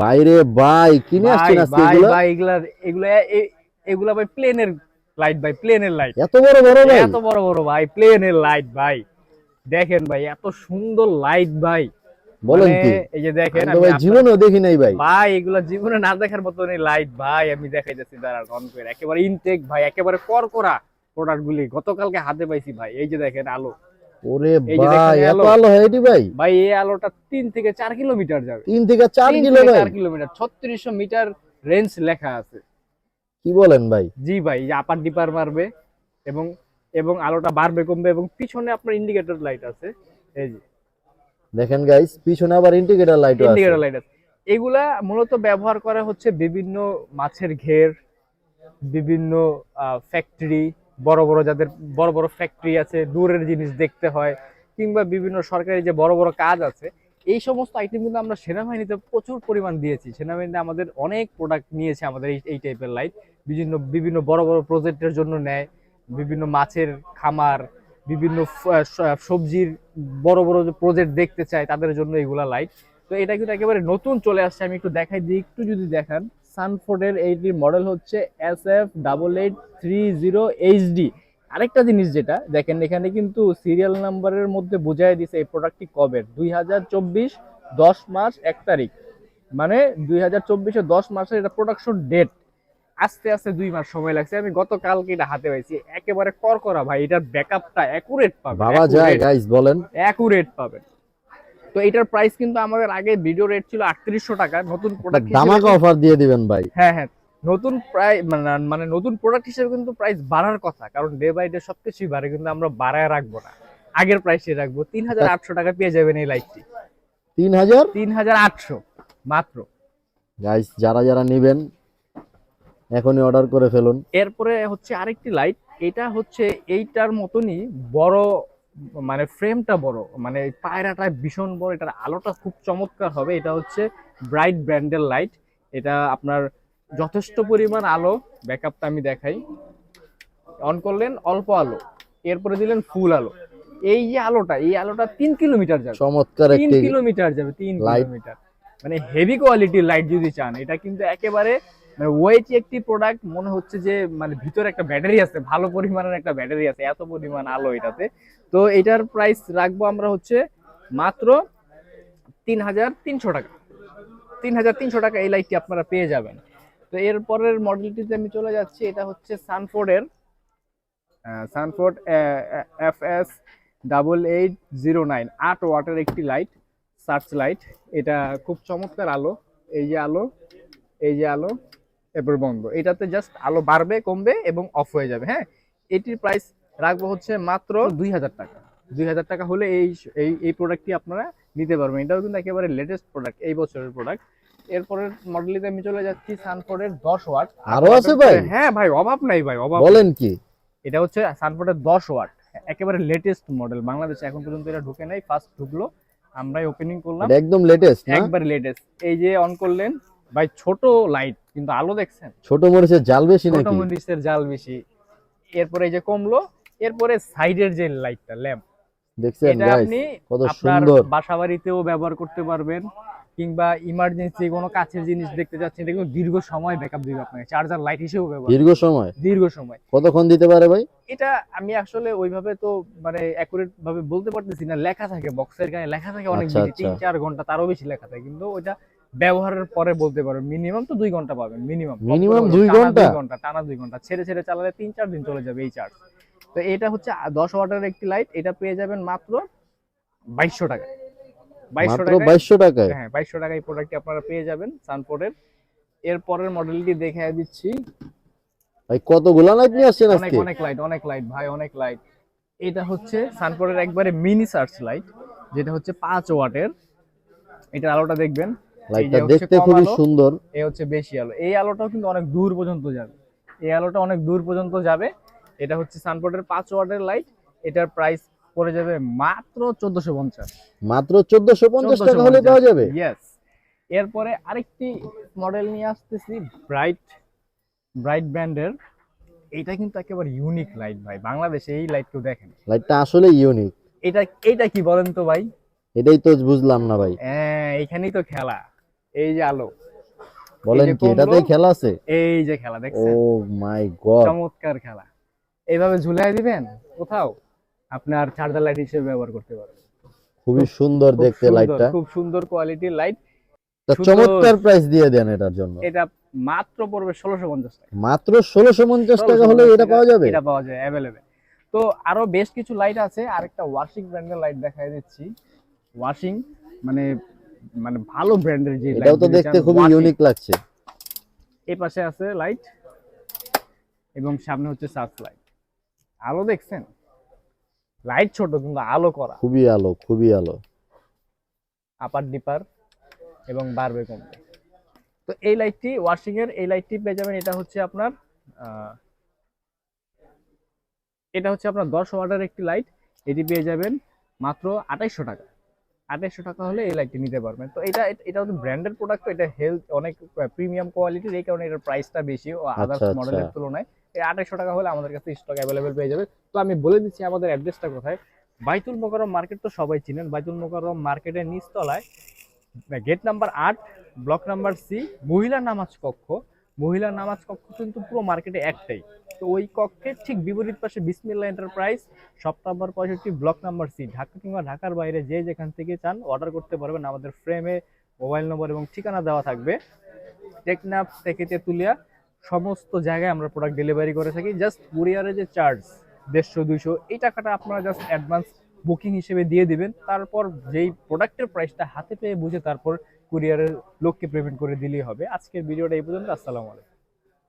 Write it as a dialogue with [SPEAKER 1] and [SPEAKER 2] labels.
[SPEAKER 1] বাইরে ভাই কিনে আসছেন আজকে এগুলো?
[SPEAKER 2] ভাই, এগুলা এগুলা এগুলা ভাই প্লেনের লাইট ভাই প্লেনের লাইট
[SPEAKER 1] এত বড় বড় ভাই?
[SPEAKER 2] এত বড় বড় ভাই প্লেনের লাইট ভাই। দেখেন ভাই এত সুন্দর লাইট ভাই।
[SPEAKER 1] বলেন
[SPEAKER 2] মানে
[SPEAKER 1] কি?
[SPEAKER 2] এই যে দেখেন
[SPEAKER 1] আমি ভাই জীবনেও দেখি নাই ভাই।
[SPEAKER 2] ভাই এগুলা জীবনে না দেখার মতন লাইট ভাই আমি দেখাইতেছি দাঁড়ান অন করে। একেবারে ইনটেক ভাই একেবারে করকরা প্রোডাক্ট গুলি গতকালকে হাতে পাইছি ভাই। এই যে দেখেন আলো।
[SPEAKER 1] ওরে ভাই এত
[SPEAKER 2] আলো।
[SPEAKER 1] হয় এটি ভাই?
[SPEAKER 2] ভাই এই আলোটা তিন থেকে চার কিলোমিটার যাবে।
[SPEAKER 1] তিন থেকে চার
[SPEAKER 2] তিন
[SPEAKER 1] কিলো ভাই
[SPEAKER 2] চার কিলোমিটার ছত্রিশশো মিটার রেঞ্জ লেখা আছে।
[SPEAKER 1] কি বলেন ভাই?
[SPEAKER 2] জি ভাই আপার ডিপার মারবে এবং এবং আলোটা বাড়বে কমবে এবং পিছনে আপনার ইন্ডিকেটর লাইট আছে। এই যে।
[SPEAKER 1] দেখেন গাইস পিছনে আবার ইন্ডিকেটর লাইট আছে।
[SPEAKER 2] ইন্ডিকেটর লাইট আছে। এগুলা মূলত ব্যবহার করা হচ্ছে বিভিন্ন মাছের ঘের বিভিন্ন ফ্যাক্টরি বড় বড় যাদের বড় বড় ফ্যাক্টরি আছে, দূরের জিনিস দেখতে হয়, কিংবা বিভিন্ন সরকারি যে বড় বড় কাজ আছে, এই সমস্ত আইটেম কিন্তু আমরা সেনাবাহিনীতে প্রচুর পরিমাণ দিয়েছি। সেনাবাহিনীতে আমাদের অনেক প্রোডাক্ট নিয়েছে আমাদের এই এই টাইপের লাইট বিভিন্ন বিভিন্ন বড় বড় প্রজেক্টের জন্য নেয়, বিভিন্ন মাছের খামার, বিভিন্ন সবজির বড় বড় যে প্রজেক্ট দেখতে চায়, তাদের জন্য এগুলা লাইট তো এটা কিন্তু একেবারে নতুন চলে আসছে, আমি একটু দেখাই দিই, একটু যদি দেখান। সানফোর্ডের এইটির মডেল হচ্ছে S F double eight three zero HD আরেকটা জিনিস যেটা দেখেন এখানে কিন্তু সিরিয়াল নাম্বারের মধ্যে বোঝাই দিছে এই প্রোডাক্টটি কবে? দুই হাজার চব্বিশ দশ মাস এক তারিখ। মানে দুই হাজার চব্বিশে দশ মাসের এটা প্রোডাকশন ডেট আস্তে আস্তে দুই মাস সময় লাগছে। আমি গতকালকে এটা হাতে পাইছি। একেবারে করকরা ভাই এটার ব্যাকআপটা অ্যাকুরেট পাবে
[SPEAKER 1] বাবা যায় গাইস বলেন।
[SPEAKER 2] অ্যাকুরেট পাবেন। তো এটার প্রাইস কিন্তু আমাদের আগে ভিডিও রেট ছিল আটত্রিশশো টাকা। নতুন প্রোডাক্ট
[SPEAKER 1] ধামাকা অফার দিয়ে দিবেন ভাই।
[SPEAKER 2] হ্যাঁ হ্যাঁ। নতুন প্রায় মানে নতুন প্রোডাক্ট হিসেবে কিন্তু প্রাইস বাড়ার কথা। কারণ ডে বাই ডে সবকিছুই বাড়ে কিন্তু আমরা বাড়ায় রাখব না। আগের প্রাইসে রাখব। তিন হাজার আটশো টাকা পেয়ে যাবেন এই লাইটটি
[SPEAKER 1] তিন হাজার
[SPEAKER 2] তিন হাজার আটশো মাত্র।
[SPEAKER 1] গাইস যারা যারা নেবেন এখনই অর্ডার করে ফেলুন।
[SPEAKER 2] এরপরে হচ্ছে আরেকটি লাইট এটা হচ্ছে এইটার মতনই বড় মানে ফ্রেমটা বড় মানে পায়রাটা ভীষণ বড় এটার আলোটা খুব চমৎকার হবে। এটা হচ্ছে ব্রাইট ব্র্যান্ডের লাইট এটা আপনার যথেষ্ট পরিমাণ আলো ব্যাকআপটা আমি দেখাই। অন করলেন অল্প আলো এরপরে দিলেন ফুল আলো। এই যে আলোটা এই আলোটা তিন কিলোমিটার যাবে।
[SPEAKER 1] চমৎকার
[SPEAKER 2] তিন কিলোমিটার যাবে তিন কিলোমিটার। মানে হেভি কোয়ালিটির লাইট যদি চান এটা কিন্তু একেবারে মানে ওয়েটি একটি প্রোডাক্ট মনে হচ্ছে যে মানে ভিতরে একটা ব্যাটারি আছে, ভালো পরিমাণের একটা ব্যাটারি আছে, এত পরিমাণ আলো এটাতে। তো এটার প্রাইস রাখব আমরা হচ্ছে মাত্র তিন হাজার তিনশো টাকা। তিন হাজার তিনশো টাকা এই লাইটটি আপনারা পেয়ে যাবেন। তো এরপরের মডেলটিতে আমি চলে যাচ্ছি, এটা হচ্ছে সানফোর্ডের Sanford F S double eight zero nine আট ওয়াটের একটি লাইট সার্চ লাইট এটা খুব চমৎকার আলো, এই যে আলো, এই যে আলো। এরপর বন্ধ। এটাতে জাস্ট আলো বাড়বে কমবে এবং অফ হয়ে যাবে হ্যাঁ? এটির প্রাইস রাখব হচ্ছে মাত্র দুই হাজার টাকা। দুই হাজার টাকা হলে এই এই এই প্রোডাক্টটি আপনারা নিতে পারবেন। এটাও কিন্তু একেবারে লেটেস্ট প্রোডাক্ট এই বছরের প্রোডাক্ট এরপরের মডেলিতে আমি চলে যাচ্ছি সানফোর্ডের দশ ওয়াট
[SPEAKER 1] আরও আছে ভাই?
[SPEAKER 2] হ্যাঁ ভাই অভাব নাই ভাই অভাব
[SPEAKER 1] বলেন কি?
[SPEAKER 2] এটা হচ্ছে সানফোর্ডের দশ ওয়াট একেবারে লেটেস্ট মডেল বাংলাদেশে এখন পর্যন্ত এটা ঢুকে নাই ফার্স্ট ঢুকলো। আমরাই ওপেনিং করলাম।
[SPEAKER 1] একদম লেটেস্ট
[SPEAKER 2] একবার লেটেস্ট এই যে অন করলেন ভাই ছোট লাইট কিন্তু আলো দেখছেন?
[SPEAKER 1] ছোট মরিচের জাল বেশি নাকি?
[SPEAKER 2] ছোট মরিচের জাল বেশি। এরপরে এই যে কমলো এরপরে সাইডের যে লাইটটা ল্যাম্প
[SPEAKER 1] দেখছেন গাইস
[SPEAKER 2] আপনি
[SPEAKER 1] কত সুন্দর।
[SPEAKER 2] বাসা বাড়িতেও ব্যবহার করতে পারবেন কিংবা ইমার্জেন্সি কোনো কাছের জিনিস দেখতে যাচ্ছেন এটা কিন্তু দীর্ঘ সময় ব্যাকআপ দিবে আপনাকে চার্জার লাইট হিসেবেও ব্যবহার
[SPEAKER 1] দীর্ঘ সময়?
[SPEAKER 2] দীর্ঘ সময়।
[SPEAKER 1] কতক্ষণ দিতে পারে ভাই?
[SPEAKER 2] এটা আমি আসলে ওইভাবে তো মানে অ্যাকুরেট ভাবে বলতে পারতেছি না লেখা থাকে বক্সের গায়ে লেখা থাকে অনেক বেশি তিন
[SPEAKER 1] আচ্ছা।
[SPEAKER 2] চার ঘণ্টা তারও বেশি লেখা থাকে কিন্তু ওইটা ব্যবহারের পরে বলতে পারবেন মিনিমাম তো দুই ঘণ্টা পাবেন মিনিমাম
[SPEAKER 1] মিনিমাম দুই
[SPEAKER 2] ঘণ্টা? ঘণ্টা টানা দুই ঘণ্টা। ছেড়ে ছেড়ে চালালে তিন চার দিন চলে যাবে এই চার্জ তো এটা হচ্ছে দশ ওয়াটের একটি লাইট এটা পেয়ে যাবেন মাত্র বাইশশো টাকা বাইশশো টাকা
[SPEAKER 1] বাইশশো টাকায়?
[SPEAKER 2] হ্যাঁ বাইশশো টাকা এই প্রোডাক্টটি আপনারা পেয়ে যাবেন সানফোর্ডের এরপরের মডেলটি দেখে দিচ্ছি।
[SPEAKER 1] ভাই কতগুলা লাইট নিয়ে আসছেন
[SPEAKER 2] অনেক
[SPEAKER 1] আজকে?
[SPEAKER 2] অনেক লাইট অনেক লাইট ভাই অনেক লাইট এটা হচ্ছে একবারে মিনি সার্চ লাইট যেটা হচ্ছে পাঁচ ওয়াটের। এটার আলোটা দেখবেন।
[SPEAKER 1] লাইটটা দেখতে
[SPEAKER 2] কম
[SPEAKER 1] খুবই সুন্দর।
[SPEAKER 2] এই হচ্ছে বেশি আলো। এই আলোটাও কিন্তু অনেক দূর পর্যন্ত যাবে। এই আলোটা অনেক দূর পর্যন্ত যাবে। এটা হচ্ছে সানপোর্টের পাঁচ ওয়াটের লাইট। এটার প্রাইস পড়ে যাবে মাত্র চোদ্দশো পঞ্চাশ।
[SPEAKER 1] মাত্র চোদ্দশো পঞ্চাশ টাকা হলে পাওয়া যাবে?
[SPEAKER 2] ইয়েস এরপরে আরেকটি মডেল নিয়ে আসতেছি ব্রাইট ব্রাইট ব্র্যান্ডের এটা কিন্তু একেবারে ইউনিক লাইট ভাই। বাংলাদেশে এই লাইট কেউ দেখেন।
[SPEAKER 1] লাইটটা আসলে ইউনিক
[SPEAKER 2] এটা এটা কি বলেন তো ভাই?
[SPEAKER 1] এটাই তো বুঝলাম না ভাই।
[SPEAKER 2] হ্যাঁ এখানেই তো খেলা। এই যে আলো।
[SPEAKER 1] বলেন কি এটাতে খেলা আছে?
[SPEAKER 2] এই যে খেলা দেখছেন?
[SPEAKER 1] Oh my god.
[SPEAKER 2] চমৎকার খেলা। এইভাবে ঝুলাই দিবেন? কোথাও? আপনার চার্জার লাইট হিসেবে ব্যবহার করতে পারবেন।
[SPEAKER 1] খুবই সুন্দর দেখতে লাইটটা
[SPEAKER 2] খুব সুন্দর কোয়ালিটির লাইট
[SPEAKER 1] চমৎকার প্রাইস দিয়ে দেন এটার জন্য।
[SPEAKER 2] এটা মাত্র পড়বে ষোলোশো পঞ্চাশ টাকা।
[SPEAKER 1] মাত্র ষোলোশো পঞ্চাশ টাকা হলে এটা পাওয়া যাবে?
[SPEAKER 2] এটা পাওয়া যায় অ্যাভেলেবেল তো আরও বেশ কিছু লাইট আছে। আরেকটা ওয়াশিং ব্র্যান্ডের লাইট দেখাই দিচ্ছি। ওয়াশিং মানে মানে ভালো ব্র্যান্ডের যে
[SPEAKER 1] এটাও তো দেখতে খুবই ইউনিক লাগছে।
[SPEAKER 2] এই পাশে আছে লাইট এবং সামনে হচ্ছে সার্চ লাইট আলো দেখছেন? লাইট ছোট কিন্তু আলো করা।
[SPEAKER 1] খুবই আলো খুবই আলো।
[SPEAKER 2] আপার ডিপার এবং বাড়বে কমবে তো এই লাইটটি ওয়াশিং এর এই লাইটটি পেয়ে যাবেন। এটা হচ্ছে আপনার এটা হচ্ছে আপনার দশ ওয়াটার একটি লাইট এটি পেয়ে যাবেন মাত্র আঠাইশশো টাকা। আঠাইশশো টাকা হলে এই লাইটটি নিতে পারবেন। তো এটা এটা হচ্ছে ব্র্যান্ডেড প্রোডাক্ট তো এটা হেলথ অনেক প্রিমিয়াম কোয়ালিটির এই কারণে এটার প্রাইসটা বেশি ও আদার্স
[SPEAKER 1] আচ্ছা।
[SPEAKER 2] মডেলের তুলনায়। এই আঠাইশশো টাকা হলে আমাদের কাছে স্টক অ্যাভেলেবেল পেয়ে যাবে তো আমি বলে দিচ্ছি আমাদের অ্যাড্রেসটা কোথায়। বাইতুল মোকাররম মার্কেট তো সবাই চিনেন। বাইতুল মোকাররম মার্কেটের নিচতলায় গেট নাম্বার আট ব্লক নাম্বার সি মহিলা নামাজ কক্ষ। মহিলা নামাজ কক্ষ কিন্তু পুরো মার্কেটে একটাই। তো ওই কক্ষের ঠিক বিপরীত পাশে বিসমিল্লা এন্টারপ্রাইজ সপ্তাহ নাম্বার পঁয়ষট্টি ব্লক নাম্বার সি ঢাকা কিংবা ঢাকার বাইরে যে যেখান থেকে চান অর্ডার করতে পারবেন। আমাদের ফ্রেমে মোবাইল নম্বর এবং ঠিকানা দেওয়া থাকবে। টেকনাফ থেকে তেতুলিয়া সমস্ত জায়গায় আমরা প্রোডাক্ট ডেলিভারি করে থাকি। জাস্ট কুরিয়ারের যে চার্জ দেড়শো, দুইশো, এই টাকাটা আপনারা জাস্ট অ্যাডভান্স বুকিং হিসেবে দিয়ে দিবেন। তারপর যেই প্রোডাক্টের প্রাইসটা হাতে পেয়ে বুঝে তারপর কুরিয়ারের লোককে পেমেন্ট করে দিলেই হবে। আজকের ভিডিওটা এই পর্যন্ত। আসসালামু আলাইকুম।